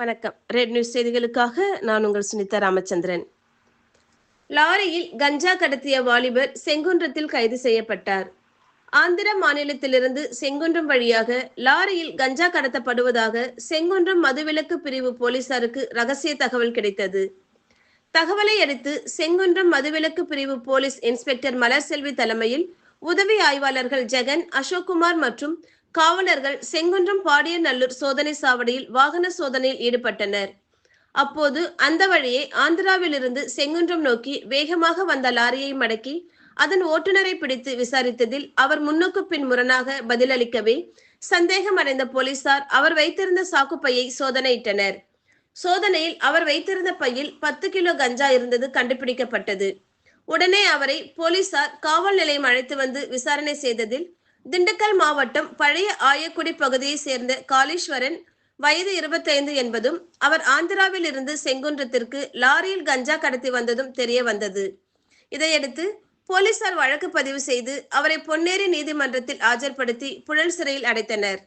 Red news செய்திகளுக்காக நான் உங்கள் சுனிதா ராமச்சந்திரன். லாரியில் கஞ்சா கடத்திய வாலிபர் செங்குன்றத்தில் கைது செய்யப்பட்டார். ஆந்திர மாநிலத்திலிருந்து செங்குன்றம் வழியாக லாரியில் கஞ்சா கடத்தப்படுவதாக செங்குன்றம் மதுவிலக்கு பிரிவு போலீசாருக்கு ரகசிய தகவல் கிடைத்தது. தகவலை அடுத்து செங்குன்றம் மதுவிலக்கு பிரிவு போலீஸ் இன்ஸ்பெக்டர் மலர்செல்வி தலைமையில் உதவி ஆய்வாளர்கள் ஜெகன் அசோக்குமார் மற்றும் காவலர்கள் செங்குன்றம் பாடியநல்லூர் சோதனை சாவடியில் வாகன சோதனையில் ஈடுபட்டனர். அப்போது அந்த வழியே ஆந்திராவிலிருந்து செங்குன்றம் நோக்கி வேகமாக வந்த லாரியை மடக்கி அதன் ஓட்டுநரை பிடித்து விசாரித்ததில் அவர் முன்னுக்கு பின் முரணாக பதிலளிக்கவே சந்தேகம் அடைந்த போலீசார் அவர் வைத்திருந்த சாக்குப்பையை சோதனையிட்டனர். சோதனையில் அவர் வைத்திருந்த பையில் பத்து கிலோ கஞ்சா இருந்தது கண்டுபிடிக்கப்பட்டது. உடனே அவரை போலீசார் காவல் நிலையம் அழைத்து வந்து விசாரணை செய்ததில் திண்டுக்கல் மாவட்டம் பழைய ஆயக்குடி பகுதியை சேர்ந்த காளீஸ்வரன் வயது இருபத்தைந்து என்பதும் அவர் ஆந்திராவில் இருந்து செங்குன்றத்திற்கு லாரியில் கஞ்சா கடத்தி வந்ததும் தெரிய வந்தது. இதையடுத்து போலீசார் வழக்கு பதிவு செய்து அவரை பொன்னேரி நீதிமன்றத்தில் ஆஜர்படுத்தி புழல் சிறையில் அடைத்தனர்.